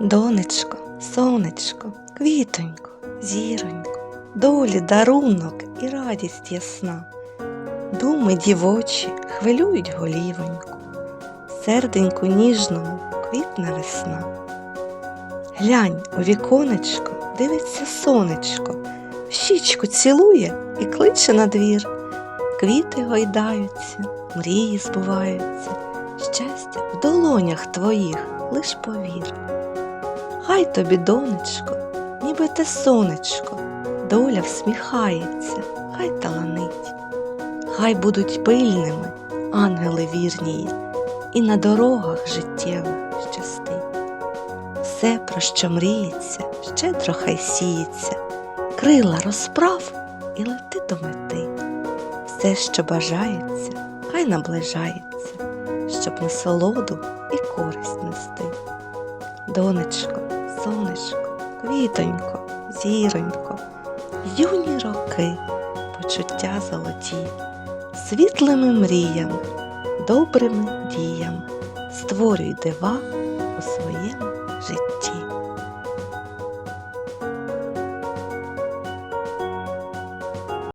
Донечко, сонечко, квітонько, зіронько, долі дарунок і радість ясна. Думи дівочі хвилюють голівоньку, серденьку ніжному квітне весна. Глянь у віконечко, дивиться сонечко, в щічку цілує і кличе на двір. Квіти гойдаються, мрії збуваються, щастя в долонях твоїх лиш повір. Хай тобі, донечко, ніби те сонечко, доля всміхається, хай таланить, хай будуть пильними ангели вірні, і на дорогах життєвих щастить. Все, про що мріється, щедро хай сіється, крила розправ і лети до мети. Все, що бажається, хай наближається, щоб насолоду і користь нести. Донечко, сонечко, квітонько, зіронько, юні роки, почуття золоті, світлими мріями, добрими діями, створюй дива у своєму житті.